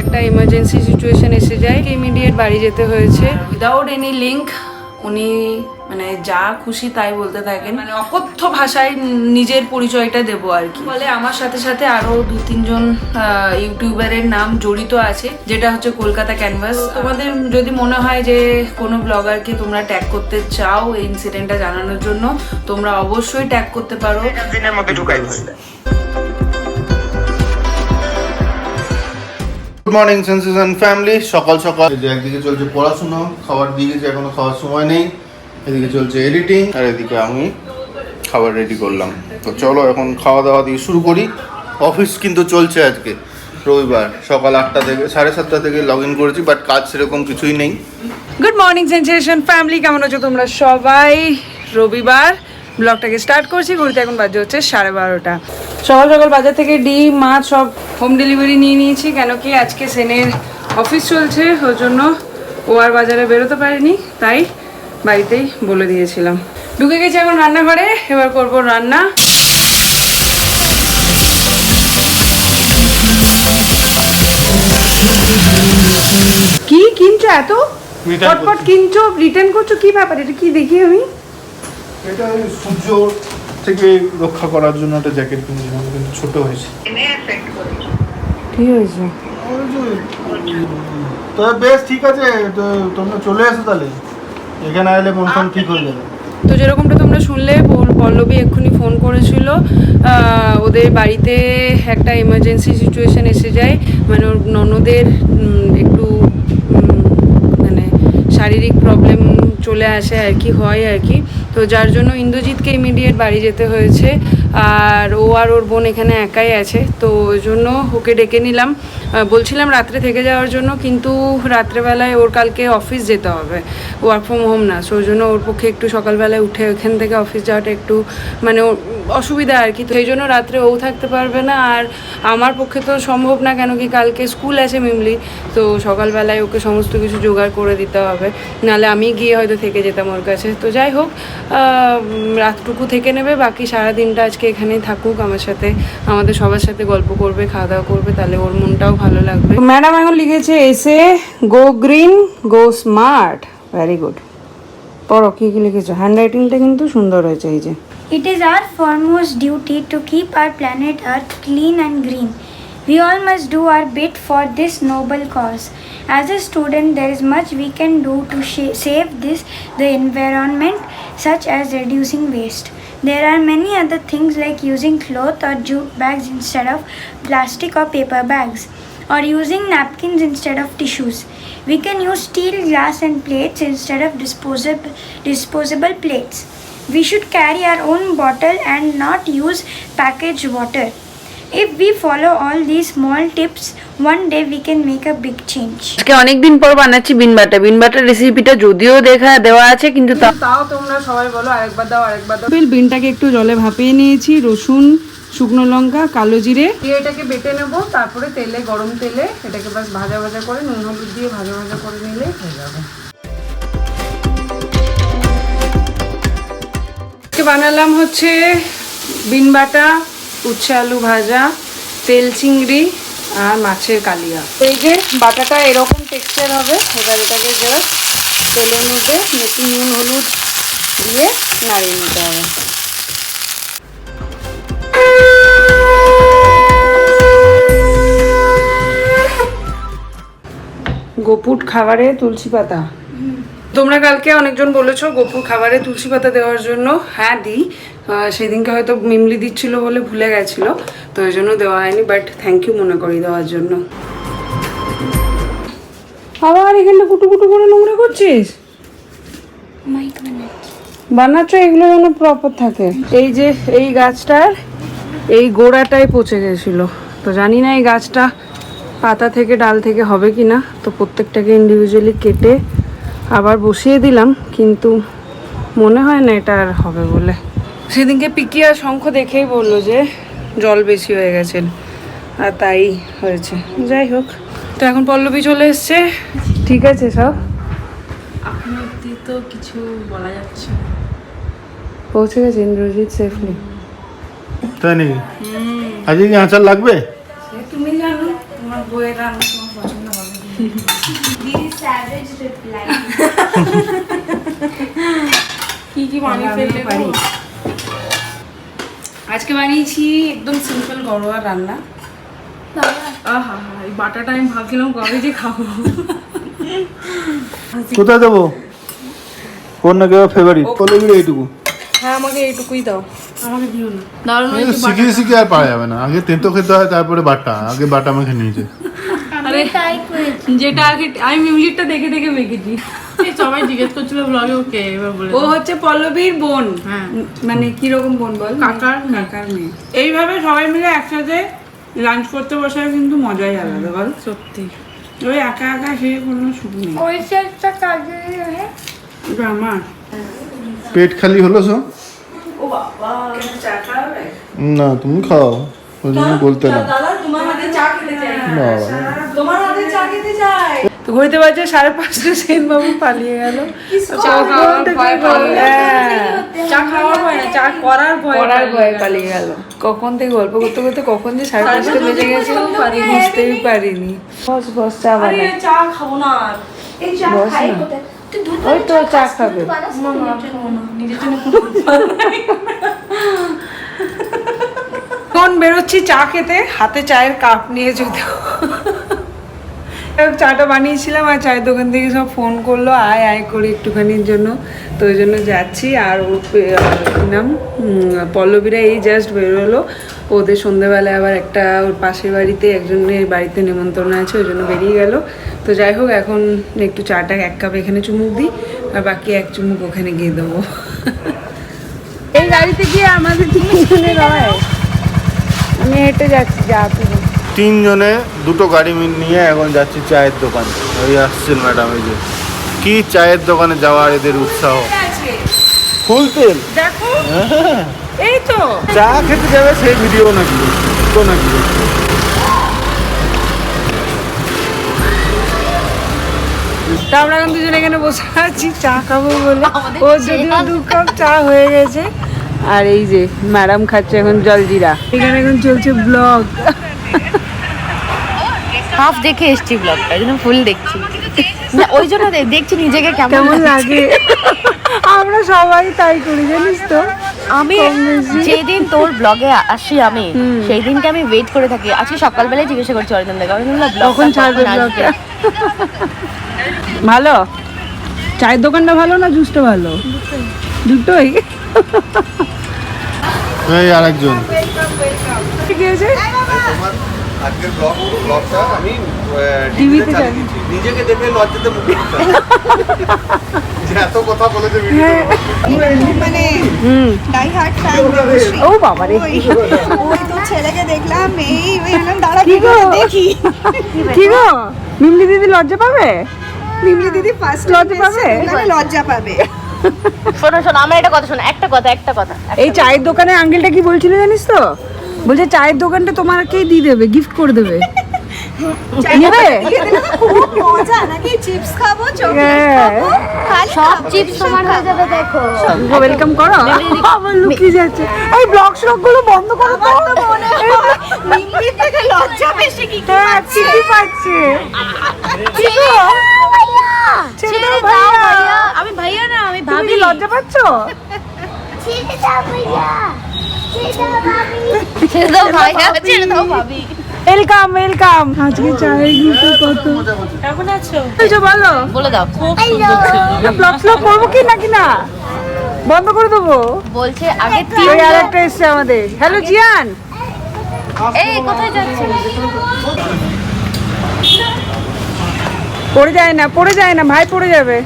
একটা emergency situation এসে যায়। ইমিডিয়েট বাড়ি যেতে হয়েছে। উইদাউট এনি লিঙ্ক উনি মানে যা খুশি তাই বলতে থাকেন। মানে অকথ্য ভাষায় নিজের পরিচয়টা দেবো আর কি। বলে আমার সাথে সাথে আরও দু তিনজন ইউটিউবারের নাম জড়িত আছে যেটা হচ্ছে কলকাতা ক্যানভাস তোমাদের যদি মনে হয় যে কোনো ব্লগারকে তোমরা ট্যাগ করতে চাও এই ইনসিডেন্টটা জানানোর জন্য তোমরা অবশ্যই ট্যাগ করতে পারো। দিনের মধ্যে ঢুকাই গুড মর্নিং সেন্সেশন ফ্যামিলি সকাল সকাল। যে একদিকে চলছে পড়াশোনা খাবার দিয়ে গেছে এখনও খাওয়ার সময় নেই। এদিকে চলছে এডিটিং আর এদিকে আমি খাবার রেডি করলাম। তো চলো এখন খাওয়া দাওয়া দিয়ে শুরু করি। অফিস কিন্তু চলছে আজকে রবিবার। সকাল আটটা থেকে সাড়ে সাতটা থেকে লগ ইন করেছি বাট কাজ সেরকম কিছুই নেই। গুড মর্নিং সেন্সেশন ফ্যামিলি কেমন আছো তোমরা সবাই? রবিবার। ব্লগটাকে স্টার্ট করছি ঘুরতে এখন বাজে হচ্ছে সাড়ে বারোটা। সকাল সকাল বাজার থেকে ডিম মাছ সব হোম ডেলিভারি নিয়ে নিয়েছি কেন কি আজকে সেনের অফিস চলছে ওর জন্য ও আর বাজারে বেরোতে পারেনি তাই বাড়িতেই বলে দিয়েছিলাম। ঢুকে গেছি এখন রান্নাঘরে এবার করব রান্না। কি কিনছো এত? পটপট কিনছো রিটার্ন করছ? কি ব্যাপার? এটা কি দেখি আমি? এটা সূর্য থেকে রক্ষা করার জন্য একটা জ্যাকেট কিনেছিলাম কিন্তু ছোট হয়েছে। কি হয়েছে? তো বেশ ঠিক আছে তো তোমরা চলে এসো তাহলে। এখানে মন টন ঠিক হয়ে যাবে। তো যেরকমটা তোমরা শুনলে পল্লবী এক্ষুনি ফোন করেছিল ওদের বাড়িতে একটা এমার্জেন্সি সিচুয়েশন এসে যায়। মানে ওর ননদের একটু মানে শারীরিক প্রবলেম চলে আসে আর কি হয় আর কি। তো যার জন্য ইন্দ্রজিৎকে ইমিডিয়েট বাড়ি যেতে হয়েছে। আর ও আর ওর বোন এখানে একাই আছে, তো ওই জন্য ওকে ডেকে নিলাম। বলছিলাম রাত্রে থেকে যাওয়ার জন্য, কিন্তু রাত্রেবেলায় ওর কালকে অফিস যেতে হবে। ওয়ার্ক ফ্রম হোম না সো জন্য ওর পক্ষে একটু সকালবেলায় উঠে ওখান থেকে অফিস যাওয়াটা একটু মানে অসুবিধা আর কি। তো এই জন্য রাত্রে ও থাকতে পারবে না, আর আমার পক্ষে তো সম্ভব না কেন কি কালকে স্কুল আছে মিমলি তো সকালবেলায় ওকে সমস্ত কিছু জোগাড় করে দিতে হবে। নাহলে আমি গিয়ে হয়তো থেকে যেতাম ওর কাছে। তো যাই হোক রাতটুকু থেকে নেবে, বাকি সারা দিনটা আজকে এখানেই থাকুক আমার সাথে। আমাদের সবার সাথে গল্প করবে, খাওয়া দাওয়া করবে, তাহলে ওর মনটাও ভালো লাগবে ম্যাডাম এখন লিখেছে এসে go green go smart very good পড়ো কী কী লিখেছো হ্যান্ড রাইটিংটা কিন্তু সুন্দর হয়েছে এই যে It is our foremost duty to keep our planet Earth clean and green. We all must do our bit for this noble cause. As a student, there is much we can do to save this the environment, such as reducing waste. There are many other things like using cloth or jute bags instead of plastic or paper bags, or using napkins instead of tissues. We can use steel, glass, and plates instead of disposable disposable plates. We should carry our own bottle and not use packaged water. If we follow all these small tips, one day we can make a big change. আজকে অনেকদিন পর বানাচ্ছি বিন বাটা বিন butter রেসিপিটা যদিও দেখা দেওয়া আছে কিন্তু তাও তোমরা সবাই বলো আরেকবার দাও আরেকবার দাও। বিল বিনটাকে একটু জলে ভাপিয়ে নিয়েছি রসুন শুকনো লঙ্কা কালো জিরে। দিয়ে এটাকে বেটে নেব তারপরে তেলে গরম তেলে এটাকে বাস ভাজা ভাজা করে নুন হলুদ দিয়ে ভাজা ভাজা করে নিলে হয়ে যাবে। বানালাম হচ্ছে বিন বাটা উচ্ছে আলু ভাজা তেল চিংড়ি আর মাছের কালিয়া। এই যে বাটাটা এরকম টেক্সচার হবে এবার এটাকে জাস্ট তেলের মধ্যে একটু নুন হলুদ দিয়ে নাড়িয়ে নিতে হবে। গোপুট খাবারে তুলসী পাতা। তোমরা কালকে অনেকজন বলেছ গোপুর খাবারে তুলসী পাতা দেওয়ার জন্য। হ্যাঁ দিই সেদিনকে হয়তো মিমলি দিচ্ছিল বলে ভুলে গেছিল, তো ওই জন্য দেওয়া হয়নি বাট থ্যাংক ইউ মনে করি দেওয়ার জন্য। আবার এখানটা কুটু কুটু করে নোংরা করছিস? বানাচ্ছ, এগুলো যেন প্রপার থাকে। এই যে, এই গাছটার এই গোড়াটাই পচে গেছিল। তো জানি না এই গাছটা পাতা থেকে ডাল থেকে হবে কি না, তো প্রত্যেকটাকে ইন্ডিভিজুয়ালি কেটে আবার বসিয়ে দিলাম, কিন্তু মনে হয় না এটা আর হবে বলে। সেদিনকে পিকি আর শঙ্খ দেখেই বলল যে জল বেশি হয়ে গেছে। আর তাই হয়েছে। যাই হোক তো এখন পল্লবী চলে এসছে। ঠিক আছে সব? এখন অব্দি তো কিছু বলা যাচ্ছে পৌঁছে গেছে ইন্দ্রজিৎ সেফলি তাই নাকি? আজকে কি আচার লাগবে? তুমি জানো তোমার বইয়ের রান্না তোমার কি কি বানিয়ে ফেললে পারি। আজকে বানিয়েছি একদম সিম্পল ঘরোয়া রান্না। আহা এই বাটাটা আমি ভাবছিলাম কবে যে খাব। কোথায় দেবো কোন না কেউ ফেভারিট পলবির এইটুকু। হ্যাঁ আমাকে এইটুকুই দাও। আমাকে দিও না। দারুণ হয়েছে আর পারা যাবে না। আগে তেতো খেতে হয় তারপরে বাটা। আগে বাটা মেখে নিয়েছে আরে যেটা আগে আমি মিউজিকটা দেখে দেখে মেখেছি। সবাই জিজ্ঞেস করছিল ব্লগে ওকে এবার বলে ও হচ্ছে পল্লবীর বোন। হ্যাঁ। মানে কীরকম বোন বল? কাকার কাকার মেয়ে। এইভাবে সবাই মিলে একসাথে লাঞ্চ করতে বসে কিন্তু মজাই আলাদা বল? সত্যি। ওই একা একা সে কোনো সুখ নেই। ওই একটা কাজে আমার। পেট খালি হলো সো না তুমি খাও। ওই জন্য বলতে না। তোমার হাতে চা খেতে চাই। তোমার হাতে চা খেতে চাই। ঘড়িতে বাজে সাড়ে পাঁচটা সেন বাবু পালিয়ে গেল। করার ভয়ে পালিয়ে গেল। কখন থেকে গল্প করতে করতে কখন যে সাড়ে পাঁচটা বেজে গেছে বুঝতেই পারিনি। বস বস চা বানাই। চা খাব না। বস না। ওই তো চা খাবে। কোন বেরোচ্ছি চা খেতে। হাতে চায়ের কাপ নিয়ে যেতে চাটা বানিয়েছিলাম আর চায়ের দোকান থেকে সব ফোন করল, আয় আয় করে একটুখানির জন্য। তো ওই জন্য যাচ্ছি। আর ওর নাম? পল্লবীরা এই জাস্ট বেরোলো। ওদের সন্ধেবেলায় আবার একটা ওর পাশের বাড়িতে একজনের বাড়িতে নেমন্তন্ন আছে, ওই জন্য বেরিয়ে গেল। তো যাই হোক এখন একটু চাটা এক কাপ এখানে চুমুক দিই, আর বাকি এক চুমুক ওখানে গিয়ে দেবো। এই গাড়িতে গিয়ে আমাদের তিনজনের হয়। আমি হেঁটে যাচ্ছি, যা তুমি তিনজনে দুটো গাড়ি নিয়ে এখন যাচ্ছি চায়ের দোকানে। ওই আসছেন ম্যাডাম এই যে। কি চায়ের দোকানে যাওয়ার এদের উৎসাহ? ফুল তেল দেখো। এই তো। চা খেতে যাবে সেই ভিডিও নাকি? তো নাকি? তা আমরা এখন দুজন এখানে বসে আছি চা খাব বলে। ও যদিও দু কাপ চা হয়ে গেছে। আর এই যে ম্যাডাম খাচ্ছে এখন জলজিরা। এখানে এখন চলছে ব্লগ। হাফ দেখে এসছি ব্লগটা এই জন্য ফুল দেখছি। না ওই জন্য দে- দেখছি নিজেকে কেমন লাগে? আমরা সবাই তাই করি জানিস তো। আমি। যেদিন তোর ব্লগে আসি আমি সেই দিনকে আমি ওয়েট করে থাকি। আজকে সকালবেলায় জিজ্ঞাসা করছি অরিন্দম দা ব্লগ কখন ছাড়বে ব্লগটা ভালো? চায়ের দোকানটা ভালো না জুসটা ভালো? দুটোই? এই আরেকজন। ঠিক আছে আজকের ব্লগ ব্লগটা আমি টিভিতে চাই নিজেকে দেখে লজ্জাতে মুখ যে এত কথা বলেছে। হুম। ডাই হার্ট ফ্যান ও বাবা রে। ওই ওই তো ছেলেকে দেখলাম এই ওই এখন দাঁড়া কি গো? দেখি। কি গো? মিমলি দিদি লজ্জা পাবে? মিমলি দিদি ফার্স্ট লজ্জা পাবে? লজ্জা পাবে। শোনো শোনো আমার একটা কথা শোনো একটা কথা একটা কথা। এই চায়ের দোকানে আঙ্কেলটা কি বলছিল জানিস তো? বলছে চায়ের দোকানটা তোমাকেই দিয়ে দেবে গিফট করে দেবে। নেবে? খুব মজা নাকি চিপস খাব হ্যাঁ। সব চিপস তোমার হয়ে যাবে দেখো। ওয়েলকাম করো। লুকিয়ে যাচ্ছে। এই ব্লগগুলো বন্ধ করো তো। আমার তো মিমলির থেকে লজ্জা বেশি কি পাচ্ছে। আমি ভাইয়া না আমি কি লজ্জা পাচ্ছ? ছেড়ে দাও ভাইয়া। ভাবি ওয়েলকাম ওয়েলকাম আজকে চায়ের গিফট কত? কেমন আছো? এই যে বলো। বলে দাও ব্লগ শ্লগ করব কি নাকি না? বন্ধ করে দেবো? বলছে আগে তিন আর একটা এসছে আমাদের। হ্যালো জিয়ান এই কোথায় যাচ্ছে পড়ে যায় না পড়ে যায় না ভাই পড়ে যাবে।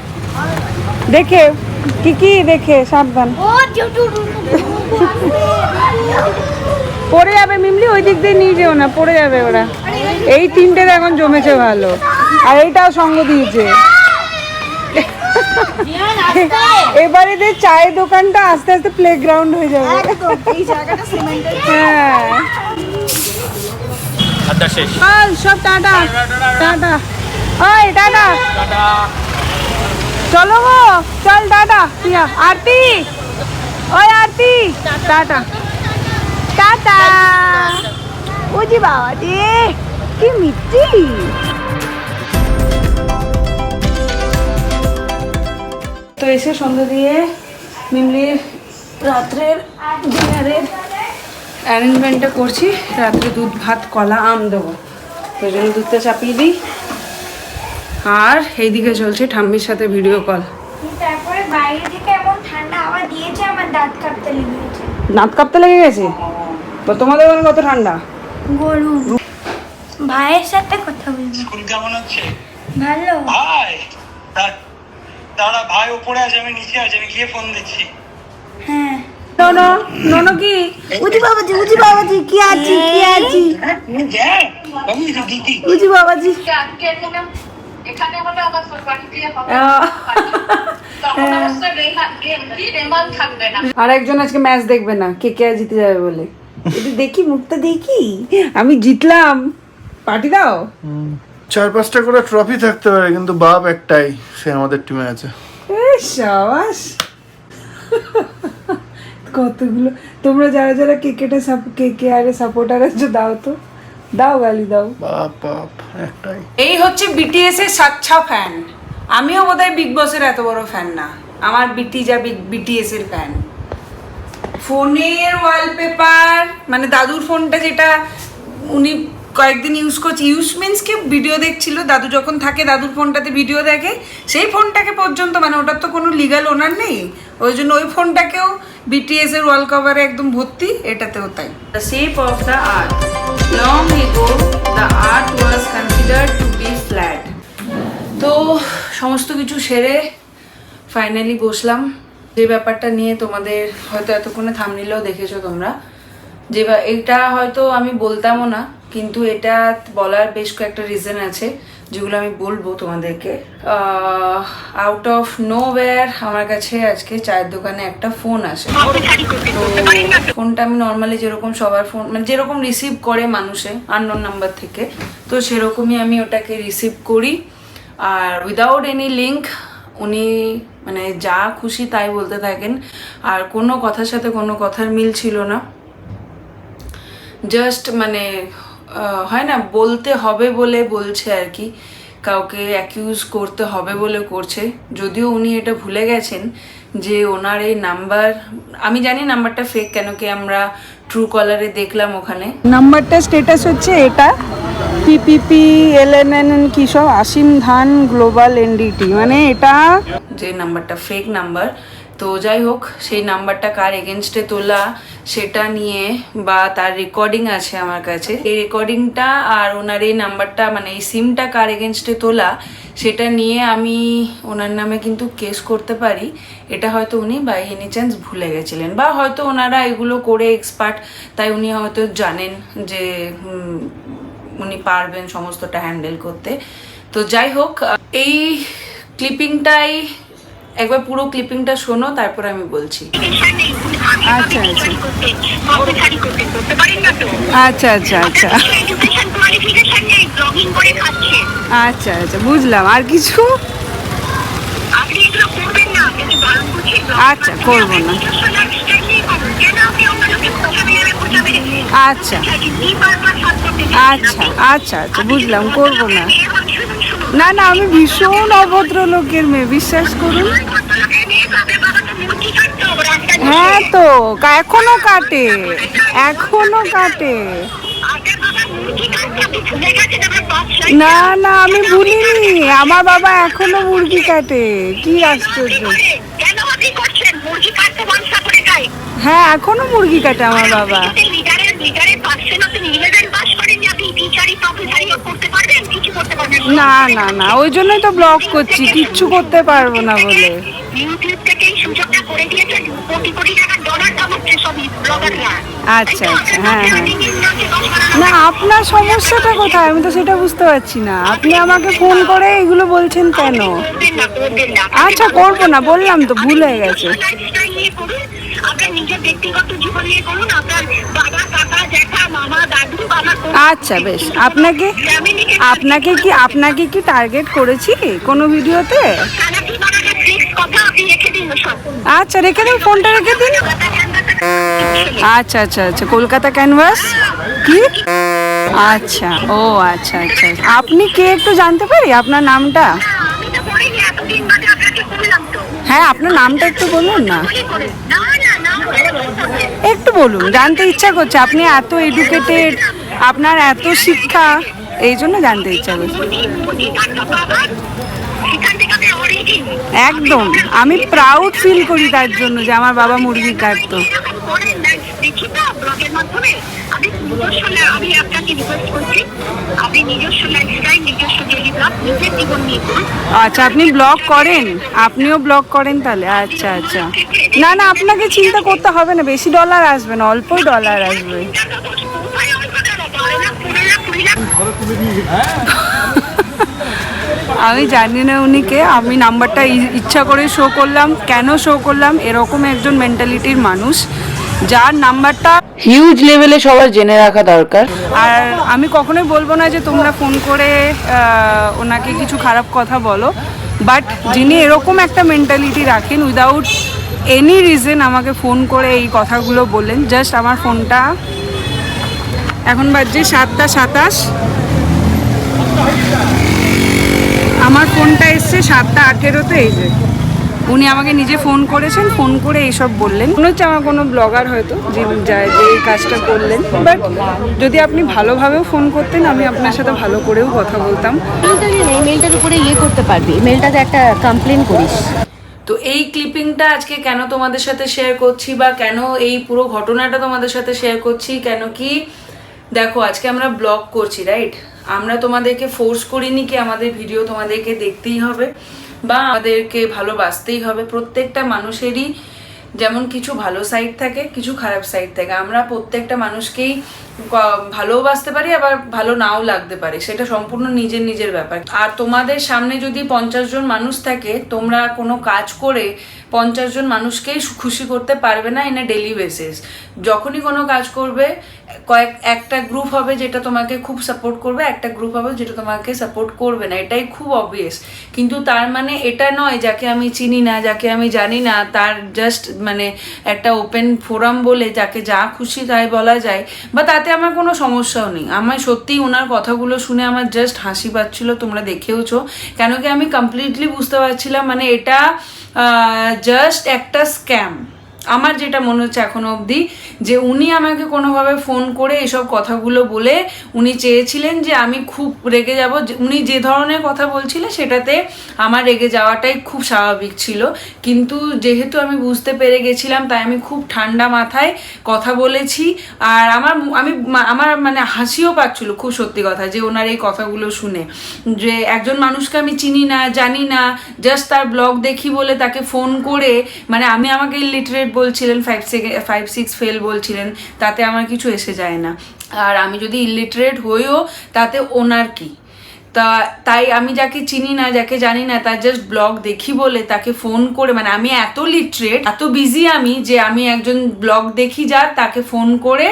দেখে কি কি দেখে সাবধান। পড়ে যাবে মিমলি ওই দিক দিয়ে নিয়ে যেও না পড়ে যাবে ওরা। এই তিনটের এখন জমেছে ভালো। আর এইটাও সঙ্গ দিয়েছে। এবারে যে চায়ের দোকানটা আস্তে আস্তে প্লে গ্রাউন্ড হয়ে যাবে। হ্যাঁ। চল সব টাটা টাটা। ওই টাটা। চলো গো চল টাটা। আরতি। ওই আরতি। টাটা। টাটা। ও যে বাবা রে কি মিষ্টি। তো এসে সন্ধ্যা দিয়ে মিমলির রাত্রের ডিনারের অ্যারেঞ্জমেন্টটা করছি। রাত্রে দুধ ভাত কলা আম দেবো। সেই জন্য দুধটা চাপিয়ে দিই। আর এইদিকে চলছে ঠাম্মির সাথে ভিডিও কল। তারপরে বাইরে থেকে এমন ঠান্ডা আবার দিয়েছে আমার দাঁত কাটতে লেগেছে। দাঁত কাঁপতে লেগে গেছে? তো তোমাদের ওখানে কত ঠান্ডা? গরম। ভাইয়ের সাথে কথা বলব। স্কুল কেমন হচ্ছে? ভালো। ভাই দাঁড়া ভাই উপরে আছে আমি নিচে আছি আমি গিয়ে ফোন দিচ্ছি হ্যাঁ। ননো ননো কি? উজি বাবাজি উজি বাবাজি কি আছি কি আছি? দেখ আমি তো দিদি। উজি বাবাজি। আর একজন আজকে ম্যাচ দেখবে না কে কে জিতে যাবে বলে। একটু দেখি মুখটা দেখি। আমি জিতলাম। পার্টি দাও। চার পাঁচটা করে ট্রফি থাকতে পারে কিন্তু বাপ একটাই সে আমাদের টিমে আছে। এ সাবাস। কতগুলো তোমরা যারা যারা ক্রিকেটে কে কে আরে সাপোর্টার আছো দাও তো। দাও গালি দাও। বাপ বাপ একটাই। এই হচ্ছে বিটিএস এর সাচ্ছা ফ্যান আমিও বোধহয় বিগ বসের এত বড় ফ্যান না। আমার বিটি যা বিটিএস এর ফ্যান ফোনের ওয়ালপেপার মানে দাদুর ফোনটা যেটা উনি কয়েকদিন ইউজ করছে ইউজ মিন্স কি? ভিডিও দেখছিল, দাদু যখন থাকে, দাদুর ফোনটাতে ভিডিও দেখে, সেই ফোনটাকে পর্যন্ত মানে ওটার তো কোনো লিগাল ওনার নেই। ওই জন্য ওই ফোনটাকেও বিটিএস এর ওয়াল কভারে একদম ভর্তি, এটাতেও তাই। The shape of the earth long ago the earth was considered to be flat তো সমস্ত কিছু সেরে ফাইনালি বসলাম। যে ব্যাপারটা নিয়ে তোমাদের হয়তো এতক্ষণে থামনিলেও দেখেছ তোমরা, যে এটা হয়তো আমি বলতামও না, কিন্তু এটা বলার বেশ কয়েকটা রিজন আছে যেগুলো আমি বলব তোমাদেরকে। আউট অফ নো আমার কাছে আজকে চায়ের দোকানে একটা ফোন আসে। তো ফোনটা আমি নর্মালি যেরকম সবার ফোন মানে যেরকম রিসিভ করে মানুষে আননোন নাম্বার থেকে, তো সেরকমই আমি ওটাকে রিসিভ করি। আর উইদাউট এনি লিঙ্ক উনি মানে যা খুশি তাই বলতে থাকেন। আর কোনো কথার সাথে কোনো কথার মিল ছিল না। জাস্ট মানে হয় না, বলতে হবে বলে বলছে আর কি। কাউকে অ্যাকিউজ করতে হবে বলে করছে। যদিও উনি এটা ভুলে গেছেন যে ওনার এই নাম্বার আমি জানি নাম্বারটা ফেক কেন কি আমরা ট্রু কলারে দেখলাম ওখানে। নাম্বারটা স্টেটাস হচ্ছে এটা পিপিপি এলএনএন কি সব আসিম ধান গ্লোবাল এনডিটি মানে এটা যে নাম্বারটা ফেক নাম্বার তো যাই হোক, সেই নাম্বারটা কার এগেনস্টে তোলা সেটা নিয়ে বা তার রেকর্ডিং আছে আমার কাছে। এই রেকর্ডিংটা আর ওনার এই নাম্বারটা মানে এই সিমটা কার এগেনস্টে তোলা সেটা নিয়ে আমি ওনার নামে কিন্তু কেস করতে পারি। এটা হয়তো উনি বাই এনি চান্স ভুলে গেছিলেন বা হয়তো ওনারা এগুলো করে এক্সপার্ট তাই উনি হয়তো জানেন যে উনি পারবেন সমস্তটা হ্যান্ডেল করতে। তো যাই হোক এই ক্লিপিংটাই একবার পুরো ক্লিপিংটা শোনো, তারপর আমি বলছি। আচ্ছা আচ্ছা। আচ্ছা আচ্ছা আচ্ছা। আচ্ছা আচ্ছা বুঝলাম। আর কিছু? আচ্ছা করব না। আচ্ছা আচ্ছা আচ্ছা আচ্ছা বুঝলাম, করব না। না না আমি ভীষণ অভদ্র লোকের মেয়ে বিশ্বাস করুন। হ্যাঁ তো এখনও কাটে এখনও কাটে। না না আমি ভুলিনি আমার বাবা এখনও মুরগি কাটে কি আশ্চর্য। হ্যাঁ এখনও মুরগি কাটে আমার বাবা লিডারের লিডারের পার্সেন্ট আপনি ইলেভেন পাস করেন আপনি টিচারই প্রফেসারই করতে পারবেন কিছু করতে পারবেন না না না ওই জন্যই তো ব্লক করছি কিচ্ছু করতে পারব না বলে। আচ্ছা আচ্ছা হ্যাঁ হ্যাঁ। না আপনার সমস্যাটা কোথায়? আমি তো সেটা বুঝতে পারছি না। আপনি আমাকে ফোন করে এগুলো বলছেন কেন? আচ্ছা করব না বললাম তো ভুল হয়ে গেছে। আপনার নিজের ব্যক্তিগত জীবন নিয়ে করুন আপনার বাবা আচ্ছা বেশ। আপনাকে আপনাকে কি আপনাকে কি টার্গেট করেছি কোনো ভিডিওতে? আচ্ছা রেখে দিন ফোনটা রেখে দিন। আচ্ছা আচ্ছা আচ্ছা কলকাতা ক্যানভাস কি? আচ্ছা ও আচ্ছা আচ্ছা। আপনি কে একটু জানতে পারি আপনার নামটা? হ্যাঁ আপনার নামটা একটু বলুন না। একটু বলুন, জানতে ইচ্ছা করছে, আপনি এত এডুকেটেড আপনার এত শিক্ষা, এই জন্য জানতে ইচ্ছা করছে। একদম, আমি প্রাউড ফিল করি তার জন্য যে আমার বাবা মুরগি কাটতো। ব্লগের মাধ্যমে নিজস্ব আমি আপনাকে রিকোয়েস্ট করছি। আপনি নিজস্ব লাইফস্টাইল নিজস্ব ডেলি ব্লগ নিজের জীবন নিয়ে আচ্ছা আপনি ব্লগ করেন। আপনিও ব্লগ করেন তাহলে। আচ্ছা আচ্ছা। না না, আপনাকে চিন্তা করতে হবে না। বেশি ডলার আসবে না অল্প ডলার আসবে। আমি জানি না উনিকে আমি নাম্বারটা ইচ্ছা করে শো করলাম। কেন শো করলাম? এরকম একজন মেন্টালিটির মানুষ। যার নাম্বারটা হিউজ লেভেলে সবার জেনে রাখা দরকার। আর আমি কখনোই বলব না যে তোমরা ফোন করে ওনাকে কিছু খারাপ কথা বলো। বাট যিনি এরকম একটা মেন্টালিটি রাখেন উইদাউট এনি রিজন আমাকে ফোন করে এই কথাগুলো বললেন জাস্ট আমার ফোনটা এখন বাজছে সাতটা সাতাশ। আমার ফোনটা এসছে সাতটা আঠেরোতে এই যে। উনি আমাকে নিজে ফোন করেছেন ফোন করে এইসব বললেন। মনে হচ্ছে আমার কোনো ব্লগার হয়তো যে যায় যে এই কাজটা করলেন। বাট যদি আপনি ভালোভাবেও ফোন করতেন আমি আপনার সাথে ভালো করেও কথা বলতাম। মেলটার উপরে ইয়ে করতে পারবি। মেলটাতে একটা কমপ্লেন করিস। তো এই ক্লিপিংটা আজকে কেন তোমাদের সাথে শেয়ার করছি বা কেন এই পুরো ঘটনাটা তোমাদের সাথে শেয়ার করছি কেন কি? দেখো আজকে আমরা ব্লগ করছি রাইট আমরা তোমাদেরকে ফোর্স করিনি কি আমাদের ভিডিও তোমাদেরকে দেখতেই হবে। বা আমাদেরকে ভালোবাসতেই হবে। প্রত্যেকটা মানুষেরই যেমন কিছু ভালো সাইড থাকে, কিছু খারাপ সাইড থাকে। আমরা প্রত্যেকটা মানুষকেই ভালোবাসতে পারি, আবার ভালো নাও লাগতে পারে। সেটা সম্পূর্ণ নিজের নিজের ব্যাপার। আর তোমাদের সামনে যদি পঞ্চাশ জন মানুষ থাকে, তোমরা কোনো কাজ করে পঞ্চাশ জন মানুষকেই খুশি করতে পারবে না ইন এ ডেলি বেসিস যখনই কোনো কাজ করবে, কয়েক, একটা গ্রুপ হবে যেটা তোমাকে খুব সাপোর্ট করবে, একটা গ্রুপ হবে যেটা তোমাকে সাপোর্ট করবে না। এটাই খুব অবভিয়াস কিন্তু তার মানে এটা নয়, যাকে আমি চিনি না, যাকে আমি জানি না, তার জাস্ট মানে একটা ওপেন ফোরাম বলে যাকে যা খুশি তাই বলা যায়। বা তাতে আমার কোনো সমস্যাও নেই। আমার সত্যি ওনার কথাগুলো শুনে আমার জাস্ট হাসি পাচ্ছিল, তোমরা দেখেওছো। কেন কি আমি কমপ্লিটলি বুঝতে পারছিলাম মানে এটা জাস্ট একটা স্ক্যাম আমার যেটা মনে হচ্ছে এখনও অবধি, যে উনি আমাকে কোনোভাবে ফোন করে এসব কথাগুলো বলে উনি চেয়েছিলেন যে আমি খুব রেগে যাব। উনি যে ধরনের কথা বলছিলেন সেটাতে আমার রেগে যাওয়াটাই খুব স্বাভাবিক ছিল। কিন্তু যেহেতু আমি বুঝতে পেরে গেছিলাম, তাই আমি খুব ঠান্ডা মাথায় কথা বলেছি। আর আমার আমি আমার মানে হাসিও পাচ্ছিল খুব সত্যি কথা, যে ওনার এই কথাগুলো শুনে। যে একজন মানুষকে আমি চিনি না, জানি না জাস্ট তার ব্লগ দেখি বলে তাকে ফোন করে মানে আমি আমাকে ইলিটারেট বলছিলেন five second five six fail বলছিলেন, তাতে আমার কিছু এসে যায় না। আর আমি যদি ইলিটারেট হইও, তাতে ওনার কি? তা, তাই আমি যাকে চিনি না, যাকে জানি না, তার জাস্ট ব্লগ দেখি বলে তাকে ফোন করে মানে আমি এত লিটারেট এত বিজি আমি যে আমি একজন ব্লগ দেখি যার তাকে ফোন করে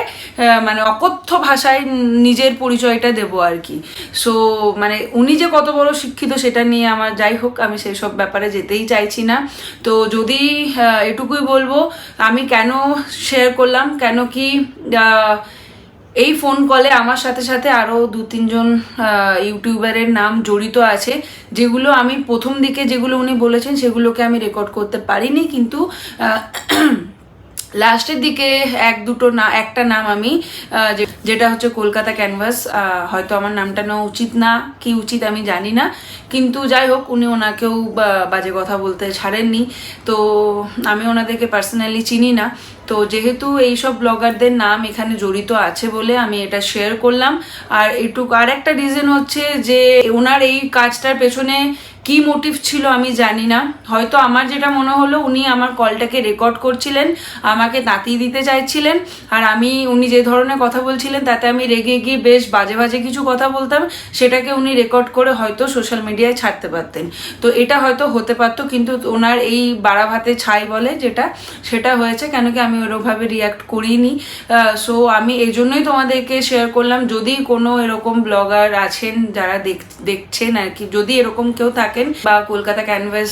মানে অকথ্য ভাষায় নিজের পরিচয়টা দেব আর কি। সো মানে উনি যে কত বড় শিক্ষিত সেটা নিয়ে আমার যাই হোক, আমি সেই সব ব্যাপারে যেতেই চাইছি না। তো যদি এটুকুই বলব, আমি কেন শেয়ার করলাম, কেন কি এই ফোন কলে আমার সাথে সাথে আরও দু, তিনজন ইউটিউবারের নাম জড়িত আছে, যেগুলো আমি প্রথম দিকে যেগুলো উনি বলেছেন সেগুলোকে আমি রেকর্ড করতে পারিনি, কিন্তু লাস্টের দিকে এক দুটো না, একটা নাম আমি যেটা হচ্ছে কলকাতা ক্যানভাস হয়তো আমার নামটা নেওয়া উচিত না, কি উচিত আমি জানি না। কিন্তু যাই হোক, উনি ওনাকেও বাজে কথা বলতে ছাড়েননি। তো আমি ওনাদেরকে পার্সোনালি চিনি না। তো যেহেতু এইসব ব্লগারদের নাম এখানে জড়িত আছে বলে আমি এটা শেয়ার করলাম। আর এটুকু আর একটা রিজন হচ্ছে যে, ওনার এই কাজটার পেছনে কি মোটিভ ছিল আমি জানি না। হয়তো আমার যেটা মনে হলো, উনি আমার কলটাকে রেকর্ড করছিলেন, আমাকে তাতিয়ে দিতে চাইছিলেন, আর আমি, উনি যে ধরনের কথা বলছিলেন, তাতে আমি রেগে গিয়ে বেশ বাজে বাজে কিছু কথা বলতাম, সেটাকে উনি রেকর্ড করে হয়তো সোশ্যাল মিডিয়ায় ছাড়তে পারতেন। তো এটা হয়তো হতে পারতো, কিন্তু ওনার এই বাড়া ভাতে ছাই বলে যেটা, সেটা হয়েছে, কেন কি আমি ওরকমভাবে রিয়াক্ট করিনি। সো আমি এই জন্যই তোমাদেরকে শেয়ার করলাম, যদি কোনো এরকম ব্লগার আছেন, যারা দেখ- দেখছেন আর কি, যদি এরকম কেউ থাকেন বা কলকাতা ক্যানভাস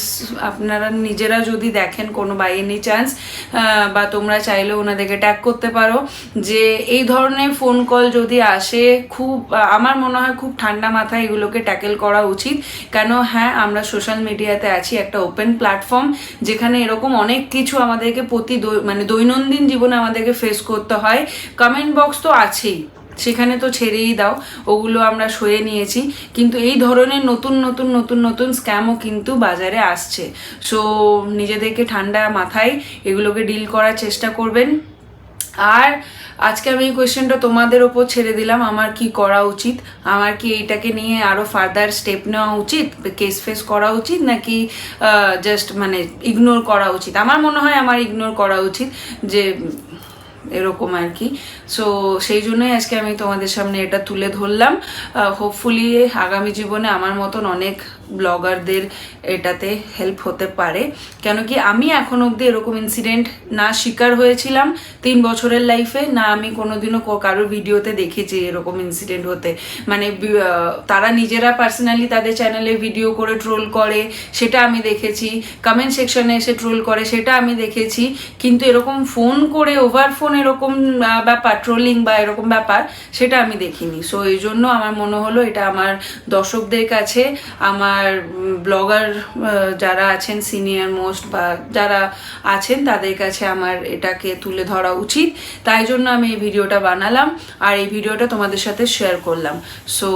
আপনারা নিজেরা যদি দেখেন কোনো বাই এনি চান্স বা তোমরা চাইলে ওনাদেরকে ট্যাগ করতে পারো, যে এই ধরনের ফোন কল যদি আসে, খুব আমার মনে হয় খুব ঠান্ডা মাথায় এগুলোকে ট্যাকেল করা উচিত। কেন? হ্যাঁ আমরা সোশ্যাল মিডিয়াতে আছি, একটা ওপেন প্ল্যাটফর্ম যেখানে এরকম অনেক কিছু আমাদেরকে প্রতি মানে দৈনন্দিন জীবনে আমাদেরকে ফেস করতে হয়। কমেন্ট বক্স তো আছেই। সেখানে তো ছেড়েই দাও, ওগুলো আমরা সয়ে নিয়েছি। কিন্তু এই ধরনের নতুন নতুন নতুন নতুন স্ক্যামও কিন্তু বাজারে আসছে। সো নিজেদেরকে ঠান্ডা মাথায় এগুলোকে ডিল করার চেষ্টা করবেন। আর আজকে আমি এই কোয়েশ্চেনটা তোমাদের ওপর ছেড়ে দিলাম, আমার কি করা উচিত? আমার কি এইটাকে নিয়ে আরও ফার্দার স্টেপ নেওয়া উচিত? কেস ফেস করা উচিত? নাকি জাস্ট মানে ইগনোর করা উচিত? আমার মনে হয় আমার ইগনোর করা উচিত যে এরকম আর কি। সো সেই জন্যই আজকে আমি তোমাদের সামনে এটা তুলে ধরলাম। হোপফুলি আগামী জীবনে আমার মতন অনেক ব্লগারদের এটাতে হেল্প হতে পারে। কেন কি আমি এখন অবধি এরকম ইনসিডেন্ট না শিকার হয়েছিলাম তিন বছরের লাইফে না আমি কোনোদিনও কারোর ভিডিওতে দেখেছি এরকম ইনসিডেন্ট হতে। মানে তারা নিজেরা পার্সোনালি তাদের চ্যানেলে ভিডিও করে ট্রোল করে, সেটা আমি দেখেছি। কমেন্ট সেকশনে এসে ট্রোল করে, সেটা আমি দেখেছি। কিন্তু এরকম ফোন করে ওভার ফোন এরকম ব্যাপার ট্রোলিং বা এরকম ব্যাপার, সেটা আমি দেখিনি। সো এই জন্য আমার মনে হলো এটা আমার দর্শকদের কাছে, আমার ব্লগার যারা আছেন সিনিয়র মোস্ট বা যারা আছেন, তাদের কাছে আমার এটাকে তুলে ধরা উচিত। তাই জন্য আমি এই ভিডিওটা বানালাম। আর এই ভিডিওটা তোমাদের সাথে শেয়ার করলাম। সো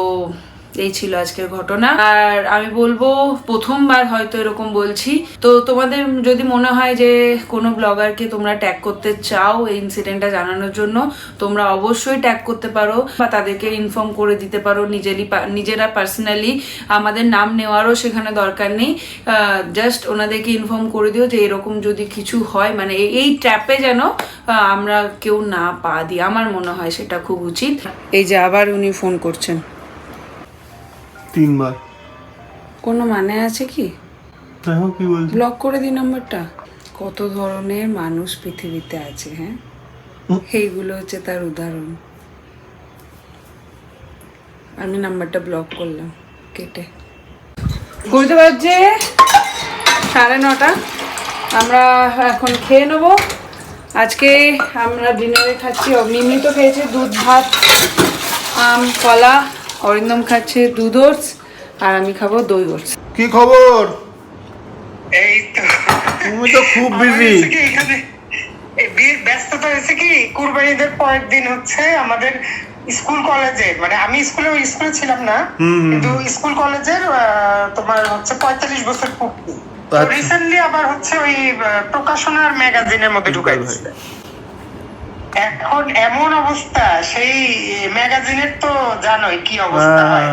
এই ছিল আজকের ঘটনা। আর আমি বলব, প্রথমবার হয়তো এরকম বলছি। তো তোমাদের যদি মনে হয় যে কোনো ব্লগারকে তোমরা ট্যাগ করতে চাও এই ইনসিডেন্টটা জানানোর জন্য, তোমরা অবশ্যই ট্যাগ করতে পারো বা তাদেরকে ইনফর্ম করে দিতে পারো নিজেরই নিজেরা পার্সোনালি আমাদের নাম নেওয়ারও সেখানে দরকার নেই। জাস্ট ওনাদেরকে ইনফর্ম করে দিও যে এরকম যদি কিছু হয় মানে এই- ট্র্যাপে যেন আমরা কেউ না পা দিই। আমার মনে হয় সেটা খুব উচিত। এই যে আবার উনি ফোন করছেন। তিনবার। কোনো মানে আছে কি? দেখো কি বলছি? ব্লক করে দিই নাম্বারটা? কত ধরনের মানুষ পৃথিবীতে আছে হ্যাঁ? এইগুলো হচ্ছে তার উদাহরণ। আমি নাম্বারটা ব্লক করলাম কেটে। বুঝতে পারছে? সাড়ে নটা। আমরা এখন খেয়ে নেব। আজকে আমরা ডিনারে খাচ্ছি অগ্নিমিত খেয়েছে দুধ ভাত আম কলা। অরিন্দম খাচ্ছে দুধ ওটস আর আমি খাব দই ওটস কি খবর? এই তো। তুমি তো খুব বিজি বিয়ের ব্যস্ততা হয়েছে কি? কুরবানিদের পরের দিন হচ্ছে আমাদের স্কুল কলেজে। মানে আমি স্কুলে স্কুলে ছিলাম না কিন্তু স্কুল কলেজের আহ, তোমার হচ্ছে পঁয়তাল্লিশ বছর পূর্তি। আচ্ছা। রিসেন্টলি আবার হচ্ছে ওই প্রকাশনার ম্যাগাজিনের মধ্যে ঢুকাই এখন এমন অবস্থা সেই ম্যাগাজিনের তো জানোই কি অবস্থা হয়।